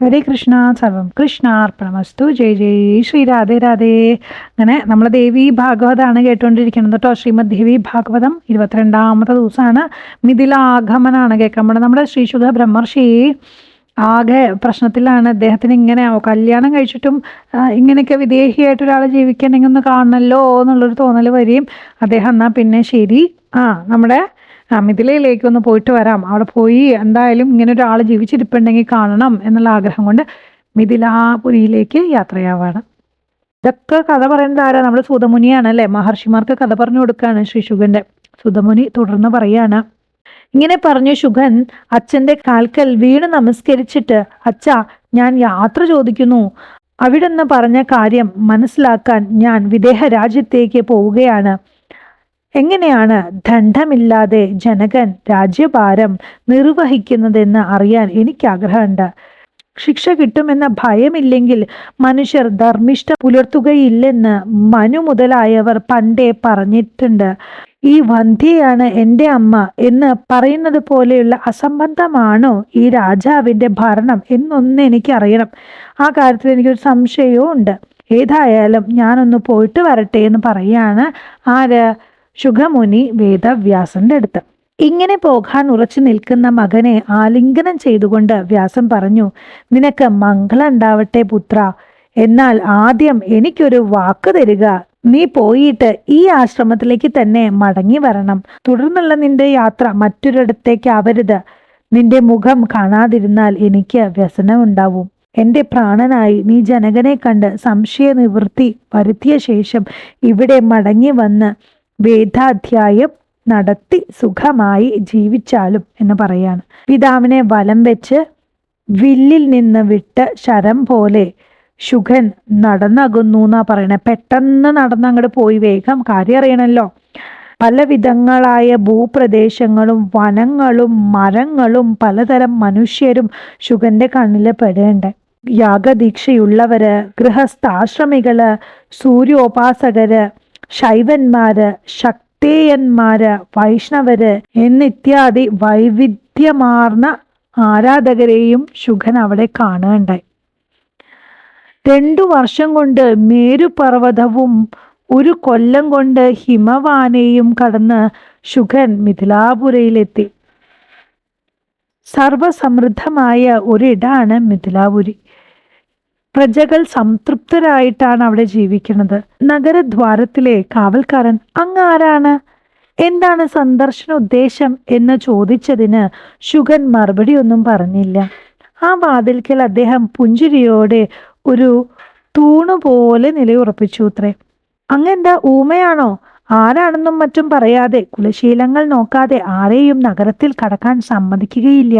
ഹരേ കൃഷ്ണ സർവം കൃഷ്ണാർപ്പണമസ്തു. ജയ് ജയ് ശ്രീ രാധേ രാധേ. അങ്ങനെ നമ്മൾ ദേവി ഭാഗവതമാണ് കേട്ടുകൊണ്ടിരിക്കുന്നത് കേട്ടോ. ശ്രീമദ് ദേവി ഭാഗവതം ഇരുപത്തിരണ്ടാമത്തെ ദിവസമാണ്. മിഥിലാഗമനാണ് കേൾക്കാൻ നമ്മുടെ ശ്രീ ശുദ്ധ ബ്രഹ്മർഷി ആകെ പ്രശ്നത്തിലാണ്. അദ്ദേഹത്തിന് ഇങ്ങനെ കല്യാണം കഴിച്ചിട്ടും ഇങ്ങനെയൊക്കെ വിദേഹിയായിട്ട് ഒരാൾ ജീവിക്കണമെങ്കിൽ ഒന്ന് കാണണമല്ലോ എന്നുള്ളൊരു തോന്നൽ വരികയും അദ്ദേഹം എന്നാൽ പിന്നെ ശരി ആ നമ്മുടെ മിഥിലയിലേക്ക് ഒന്ന് പോയിട്ട് വരാം. അവിടെ പോയി എന്തായാലും ഇങ്ങനെ ഒരാൾ ജീവിച്ചിരിപ്പുണ്ടെങ്കിൽ കാണണം എന്നുള്ള ആഗ്രഹം കൊണ്ട് മിഥിലാപുരിയിലേക്ക് യാത്രയാവാണ്. ഇതൊക്കെ കഥ പറയുന്നത് ആരാ? നമ്മുടെ സുതമുനിയാണ് അല്ലേ? മഹർഷിമാർക്ക് കഥ പറഞ്ഞു കൊടുക്കുകയാണ് ശ്രീ ശുഗന്റെ. സുതമുനി തുടർന്ന് പറയാണ് ഇങ്ങനെ പറഞ്ഞു ശുഗൻ അച്ഛന്റെ കാൽക്കൽ വീണ് നമസ്കരിച്ചിട്ട് അച്ഛ ഞാൻ യാത്ര ചോദിക്കുന്നു. അവിടുന്ന് പറഞ്ഞ കാര്യം മനസ്സിലാക്കാൻ ഞാൻ വിദേഹ രാജ്യത്തേക്ക് പോവുകയാണ്. എങ്ങനെയാണ് ദണ്ഡമില്ലാതെ ജനകൻ രാജ്യഭാരം നിർവഹിക്കുന്നതെന്ന് അറിയാൻ എനിക്ക് ആഗ്രഹമുണ്ട് ശിക്ഷ കിട്ടുമെന്ന ഭയമില്ലെങ്കിൽ മനുഷ്യർ ധർമ്മിഷ്ഠ പുലർത്തുകയില്ലെന്ന് മനു മുതലായവർ പണ്ടേ പറഞ്ഞിട്ടുണ്ട്. ഈ വന്ധ്യയാണ് എന്റെ അമ്മ എന്ന് പറയുന്നത് പോലെയുള്ള അസംബന്ധമാണോ ഈ രാജാവിന്റെ ഭരണം എന്നൊന്ന് എനിക്കറിയണം. ആ കാര്യത്തിൽ എനിക്കൊരു സംശയവും ഉണ്ട് ഏതായാലും ഞാനൊന്ന് പോയിട്ട് വരട്ടെ എന്ന് പറയാണ്. ആര്? ശുഖമുനി വേദവ്യാസന്റെ അടുത്ത്. ഇങ്ങനെ പോകാൻ ഉറച്ചു നിൽക്കുന്ന മകനെ ആലിംഗനം ചെയ്തുകൊണ്ട് വ്യാസം പറഞ്ഞു നിനക്ക് മംഗളം ഉണ്ടാവട്ടെ പുത്ര എന്നാൽ ആദ്യം എനിക്കൊരു വാക്ക് തരിക. നീ പോയിട്ട് ഈ ആശ്രമത്തിലേക്ക് തന്നെ മടങ്ങി വരണം. തുടർന്നുള്ള നിന്റെ യാത്ര മറ്റൊരിടത്തേക്കാവരുത് നിന്റെ മുഖം കാണാതിരുന്നാൽ എനിക്ക് വ്യസനം വ്യസനമുണ്ടാവും എന്റെ പ്രാണനായി നീ ജനകനെ കണ്ട് സംശയ നിവൃത്തി വരുത്തിയ ശേഷം ഇവിടെ മടങ്ങി വന്ന് വേദാധ്യായം നടത്തി സുഖമായി ജീവിച്ചാലും എന്ന് പറയാണ്. പിതാവിനെ വലം വെച്ച് വില്ലിൽ നിന്ന് വിട്ട് ശരം പോലെ ശുഖൻ നടന്നകുന്നു എന്നാ പറയണേ. പെട്ടെന്ന് നടന്ന് അങ്ങോട്ട് പോയി വേഗം കാര്യം അറിയണല്ലോ. പല വിധങ്ങളായ ഭൂപ്രദേശങ്ങളും വനങ്ങളും മരങ്ങളും പലതരം മനുഷ്യരും ശുഗന്റെ കണ്ണിൽ പെടേണ്ട. യാഗദീക്ഷയുള്ളവര് ഗൃഹസ്ഥാശ്രമികൾ സൂര്യോപാസകര് ശൈവന്മാര് ശക്തേയന്മാര് വൈഷ്ണവര് എന്നിത്യാദി വൈവിധ്യമാർന്ന ആരാധകരെയും ശുഖൻ അവിടെ കാണുകയുണ്ടായി രണ്ടു വർഷം കൊണ്ട് മേരുപർവതവും ഒരു കൊല്ലം കൊണ്ട് ഹിമവാനെയും കടന്ന് ശുഖൻ മിഥിലാപുരയിലെത്തി. സർവസമൃദ്ധമായ ഒരിടാണ് മിഥിലാപുരി. പ്രജകൾ സംതൃപ്തരായിട്ടാണ് അവിടെ ജീവിക്കുന്നത്. നഗരദ്വാരത്തിലെ കാവൽക്കാരൻ അങ്ങ് ആരാണ്? എന്താണ് സന്ദർശന ഉദ്ദേശം എന്ന് ചോദിച്ചതിന് ശുഗൻ മറുപടി ഒന്നും പറഞ്ഞില്ല. ആ വാതിൽക്കൽ അദ്ദേഹം പുഞ്ചിരിയോടെ ഒരു തൂണുപോലെ നിലയുറപ്പിച്ചു അത്രേ അങ്ങെന്താ ഊമയാണോ? ആരാണെന്നും മറ്റും പറയാതെ കുലശീലങ്ങൾ നോക്കാതെ ആരെയും നഗരത്തിൽ കടക്കാൻ സമ്മതിക്കുകയില്ല.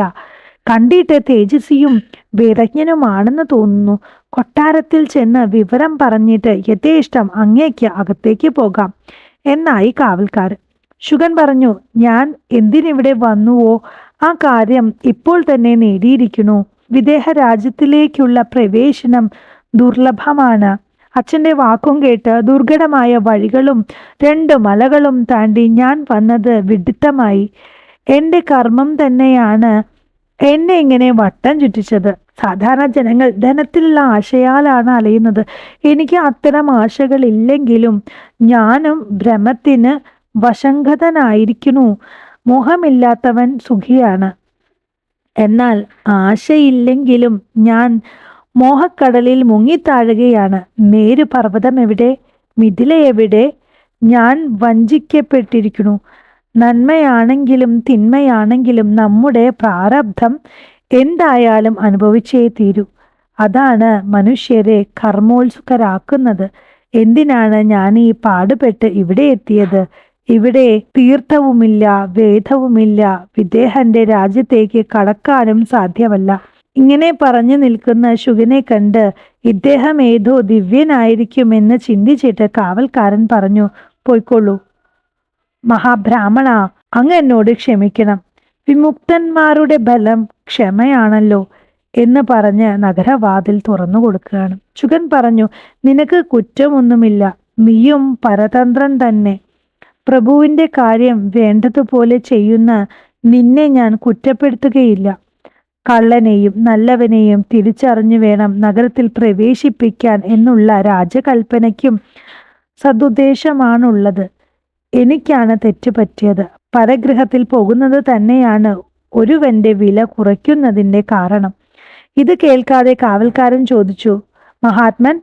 കണ്ടിട്ട് തേജസ്വിയും വേദജ്ഞനുമാണെന്ന് തോന്നുന്നു. കൊട്ടാരത്തിൽ ചെന്ന് വിവരം പറഞ്ഞിട്ട് യഥേഷ്ടം അങ്ങേക്ക് അകത്തേക്ക് പോകാം എന്നായി കാവൽക്കാരൻ ശുഗൻ പറഞ്ഞു ഞാൻ എന്തിനിവിടെ വന്നുവോ? ആ കാര്യം ഇപ്പോൾ തന്നെ നേടിയിരിക്കുന്നു. വിദേഹ രാജ്യത്തിലേക്കുള്ള പ്രവേശനം ദുർലഭമാണ്. അച്ഛന്റെ വാക്കും കേട്ട് ദുർഘടമായ വഴികളും രണ്ട് മലകളും താണ്ടി ഞാൻ വന്നത് വിഡിത്തമായി. എന്റെ കർമ്മം തന്നെയാണ് എന്നെ ഇങ്ങനെ വട്ടം ചുറ്റിച്ചത്. സാധാരണ ജനങ്ങൾ ധനത്തിലുള്ള ആശയാലാണ് അലയുന്നത്. എനിക്ക് അത്തരം ആശകളില്ലെങ്കിലും ഞാനും ഭ്രമത്തിന് വശങ്കതനായിരിക്കുന്നു മോഹമില്ലാത്തവൻ സുഖിയാണ്. എന്നാൽ ആശയില്ലെങ്കിലും ഞാൻ മോഹക്കടലിൽ മുങ്ങിത്താഴുകയാണ്. നേര് പർവതം എവിടെ മിഥില എവിടെ ഞാൻ വഞ്ചിക്കപ്പെട്ടിരിക്കുന്നു. നന്മയാണെങ്കിലും തിന്മയാണെങ്കിലും നമ്മുടെ പ്രാരബ്ധം എന്തായാലും അനുഭവിച്ചേ തീരൂ. അതാണ് മനുഷ്യരെ കർമ്മോത്സുകരാക്കുന്നത്. എന്തിനാണ് ഞാൻ ഈ പാടുപെട്ട് ഇവിടെ എത്തിയത്? ഇവിടെ തീർത്ഥവുമില്ല വേദവുമില്ല വിദേഹന്റെ രാജ്യത്തേക്ക് കടക്കാനും സാധ്യമല്ല. ഇങ്ങനെ പറഞ്ഞു നിൽക്കുന്ന ശുഗനെ കണ്ട് ഇദ്ദേഹം ഏതോ ദിവ്യനായിരിക്കുമെന്ന് ചിന്തിച്ചിട്ട് കാവൽക്കാരൻ പറഞ്ഞു പോയിക്കൊള്ളൂ. മഹാബ്രാഹ്മണ അങ്ങ് എന്നോട് ക്ഷമിക്കണം. വിമുക്തന്മാരുടെ ബലം ക്ഷമയാണല്ലോ എന്ന് പറഞ്ഞ് നഗരവാതിൽ തുറന്നു കൊടുക്കുകയാണ്. ചുഗൻ പറഞ്ഞു നിനക്ക് കുറ്റമൊന്നുമില്ല. നീയും പരതന്ത്രൻ തന്നെ. പ്രഭുവിന്റെ കാര്യം വേണ്ടതുപോലെ ചെയ്യുന്ന നിന്നെ ഞാൻ കുറ്റപ്പെടുത്തുകയില്ല. കള്ളനെയും നല്ലവനെയും തിരിച്ചറിഞ്ഞു വേണം നഗരത്തിൽ പ്രവേശിപ്പിക്കാൻ എന്നുള്ള രാജകൽപ്പനയ്ക്കും സതുദ്ദേശമാണുള്ളത് എനിക്കാണ് തെറ്റുപറ്റിയത് പരഗ്രഹത്തിൽ പോകുന്നത് തന്നെയാണ് ഒരുവന്റെ വില കുറയ്ക്കുന്നതിന്റെ കാരണം. ഇത് കേൾക്കാതെ കാവൽക്കാരൻ ചോദിച്ചു മഹാത്മൻ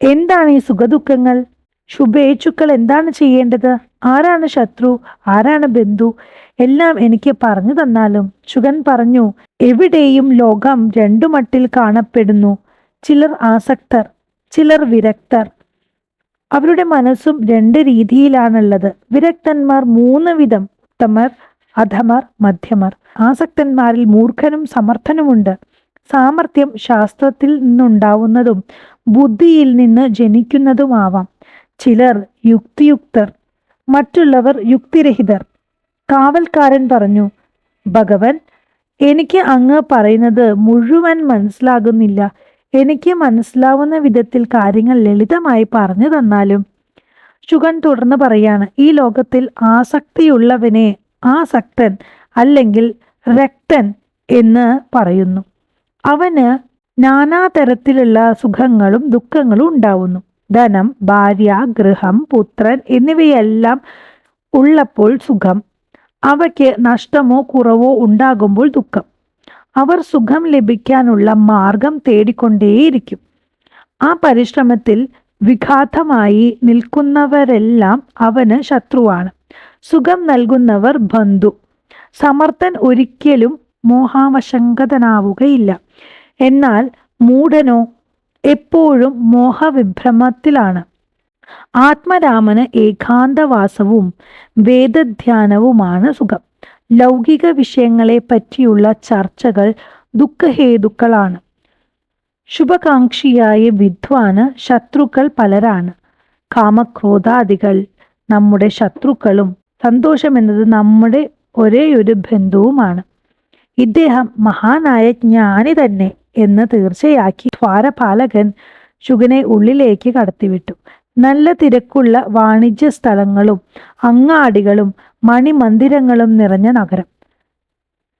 എന്താണ് ഈ സുഖദുഃഖങ്ങൾ? ശുഭേച്ഛുക്കൾ എന്താണ് ചെയ്യേണ്ടത്? ആരാണ് ശത്രു? ആരാണ് ബന്ധു? എല്ലാം എനിക്ക് പറഞ്ഞു തന്നാലും ശുഗൻ പറഞ്ഞു എവിടെയും ലോകം രണ്ടു മട്ടിൽ കാണപ്പെടുന്നു. ചിലർ ആസക്തർ ചിലർ വിരക്തർ. അവരുടെ മനസ്സും രണ്ട് രീതിയിലാണുള്ളത്. വിരക്തന്മാർ മൂന്ന് വിധം. ഉത്തമർ അധമർ മധ്യമർ. ആസക്തന്മാരിൽ മൂർഖനും സമർത്ഥനുമുണ്ട്. സാമർഥ്യം ശാസ്ത്രത്തിൽ നിന്നുണ്ടാവുന്നതും ബുദ്ധിയിൽ നിന്ന് ജനിക്കുന്നതുമാവാം. ചിലർ യുക്തിയുക്തർ മറ്റുള്ളവർ യുക്തിരഹിതർ. കാവൽക്കാരൻ പറഞ്ഞു ഭഗവൻ എനിക്ക് അങ്ങ് പറയുന്നത് മുഴുവൻ മനസ്സിലാകുന്നില്ല. എനിക്ക് മനസ്സിലാവുന്ന വിധത്തിൽ കാര്യങ്ങൾ ലളിതമായി പറഞ്ഞു തന്നാലും ശുഗൻ തുടർന്ന് പറയാണ് ഈ ലോകത്തിൽ ആസക്തിയുള്ളവനെ ആസക്തൻ അല്ലെങ്കിൽ രക്തൻ എന്ന് പറയുന്നു. അവന് നാനാതരത്തിലുള്ള സുഖങ്ങളും ദുഃഖങ്ങളും ഉണ്ടാവുന്നു. ധനം ഭാര്യ ഗൃഹം പുത്രൻ എന്നിവയെല്ലാം ഉള്ളപ്പോൾ സുഖം. അവയ്ക്ക് നഷ്ടമോ കുറവോ ഉണ്ടാകുമ്പോൾ ദുഃഖം. അവർ സുഖം ലഭിക്കാനുള്ള മാർഗം തേടിക്കൊണ്ടേയിരിക്കും. ആ പരിശ്രമത്തിൽ വിഘാതമായി നിൽക്കുന്നവരെല്ലാം അവന് ശത്രുവാണ്. സുഖം നൽകുന്നവർ ബന്ധു. സമർത്ഥൻ ഒരിക്കലും മോഹാവശങ്കതനാവുകയില്ല. എന്നാൽ മൂഢനോ എപ്പോഴും മോഹവിഭ്രമത്തിലാണ്. ആത്മരാമന് ഏകാന്തവാസവും വേദധ്യാനവുമാണ് സുഖം. ലൗകിക വിഷയങ്ങളെ പറ്റിയുള്ള ചർച്ചകൾ ദുഃഖഹേതുക്കളാണ്. ശുഭകാംക്ഷിയായ വിദ്വാന് ശത്രുക്കൾ പലരാണ്. കാമക്രോധാദികൾ നമ്മുടെ ശത്രുക്കളും സന്തോഷം എന്നത് നമ്മുടെ ഒരേ ഒരു ബന്ധുവുമാണ്. ഇദ്ദേഹം മഹാനായ ജ്ഞാനി തന്നെ എന്ന് തീർച്ചയാക്കി ദ്വാരപാലകൻ ശുഗനെ ഉള്ളിലേക്ക് കടത്തിവിട്ടു. നല്ല തിരക്കുള്ള വാണിജ്യ സ്ഥലങ്ങളും അങ്ങാടികളും മണിമന്ദിരങ്ങളും നിറഞ്ഞ നഗരം.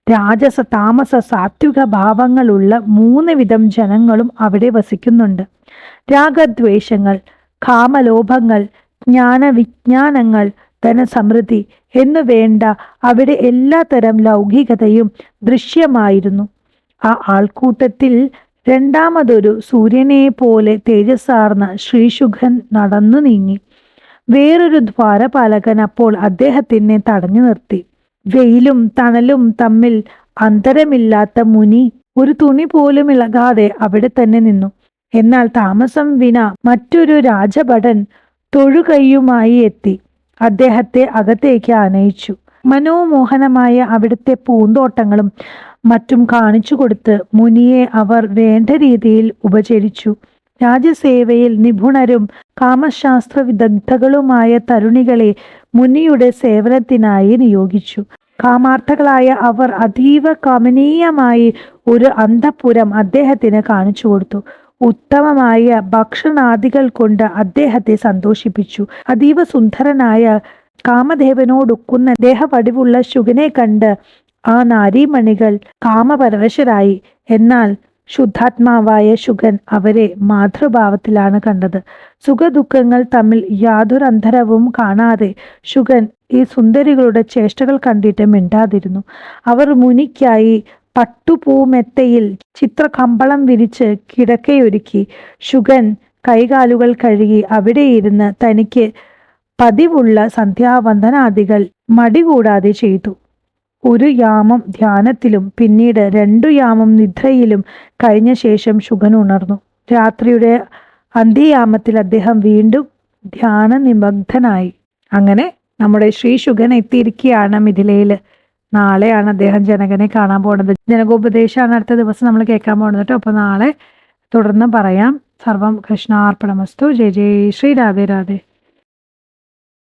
രാജസ താമസ സാത്വിക ഭാവങ്ങളുള്ള മൂന്ന് വിധം ജനങ്ങളും അവിടെ വസിക്കുന്നുണ്ട്. രാഗദ്വേഷങ്ങൾ കാമലോഭങ്ങൾ ജ്ഞാനവിജ്ഞാനങ്ങൾ ധനസമൃദ്ധി എന്നു വേണ്ട അവിടെ എല്ലാത്തരം ലൗകികതയും ദൃശ്യമായിരുന്നു. ആ ആൾക്കൂട്ടത്തിൽ രണ്ടാമതൊരു സൂര്യനെ പോലെ തേജസ്സാർന്ന ശ്രീശുഖൻ നടന്നു നീങ്ങി. വേറൊരു ദ്വാരപാലകൻ അപ്പോൾ അദ്ദേഹത്തിനെ തടഞ്ഞു നിർത്തി. വെയിലും തണലും തമ്മിൽ അന്തരമില്ലാത്ത മുനി ഒരു തുണി പോലും ഇളകാതെ അവിടെ തന്നെ നിന്നു. എന്നാൽ താമസം വിന മറ്റൊരു രാജഭടൻ തൊഴുകൈയുമായി എത്തി. അദ്ദേഹത്തെ അകത്തേക്ക് ആനയിച്ചു. മനോമോഹനമായ അവിടുത്തെ പൂന്തോട്ടങ്ങളും മറ്റും കാണിച്ചു കൊടുത്ത് മുനിയെ അവർ വേണ്ട രീതിയിൽ ഉപചരിച്ചു. രാജ്യസേവയിൽ നിപുണരും കാമശാസ്ത്ര വിദഗ്ധകളുമായ തരുണികളെ മുനിയുടെ സേവനത്തിനായി നിയോഗിച്ചു. കാമാർത്ഥകളായ അവർ അതീവ കമനീയമായി ഒരു അന്തപുരം അദ്ദേഹത്തിന് കാണിച്ചു കൊടുത്തു. ഉത്തമമായ ഭക്ഷണാദികൾ കൊണ്ട് അദ്ദേഹത്തെ സന്തോഷിപ്പിച്ചു. അതീവ സുന്ദരനായ കാമദേവനോടൊക്കുന്ന ദേഹവടിവുള്ള ശുഗനെ കണ്ട് ആ നാരീമണികൾ കാമപരവശരായി. എന്നാൽ ശുദ്ധാത്മാവായ ശുഗൻ അവരെ മാതൃഭാവത്തിലാണ് കണ്ടത്. സുഖദുഃഖങ്ങൾ തമ്മിൽ യാതൊരു അന്തരവും കാണാതെ ശുഗൻ ഈ സുന്ദരികളുടെ ചേഷ്ടകൾ കണ്ടിട്ട് മിണ്ടാതിരുന്നു. അവർ മുനിക്കായി പട്ടുപൂമെത്തയിൽ ചിത്രകമ്പളം വിരിച്ച് കിടക്കയൊരുക്കി. ശുഗൻ കൈകാലുകൾ കഴുകി അവിടെ ഇരുന്ന് തനിക്ക് പതിവുള്ള സന്ധ്യാവന്ദനാദികൾ മടികൂടാതെ ചെയ്തു. ഒരു യാമം ധ്യാനത്തിലും പിന്നീട് രണ്ടു യാമം നിദ്രയിലും കഴിഞ്ഞ ശേഷം ശുഗൻ ഉണർന്നു. രാത്രിയുടെ അന്ത്യയാമത്തിൽ അദ്ദേഹം വീണ്ടും ധ്യാന നിമഗ്ധനായി. അങ്ങനെ നമ്മുടെ ശ്രീ ശുഗൻ എത്തിയിരിക്കുകയാണ് മിഥിലയിൽ. നാളെയാണ് അദ്ദേഹം ജനകനെ കാണാൻ പോകുന്നത് ജനകോപദേശമാണ് അടുത്ത ദിവസം നമ്മൾ കേൾക്കാൻ പോകുന്നത് കേട്ടോ. അപ്പോൾ നാളെ തുടർന്ന് പറയാം. സർവം കൃഷ്ണാർപ്പണമസ്തു. ജയ ജയ ശ്രീ രാധേ രാധേ.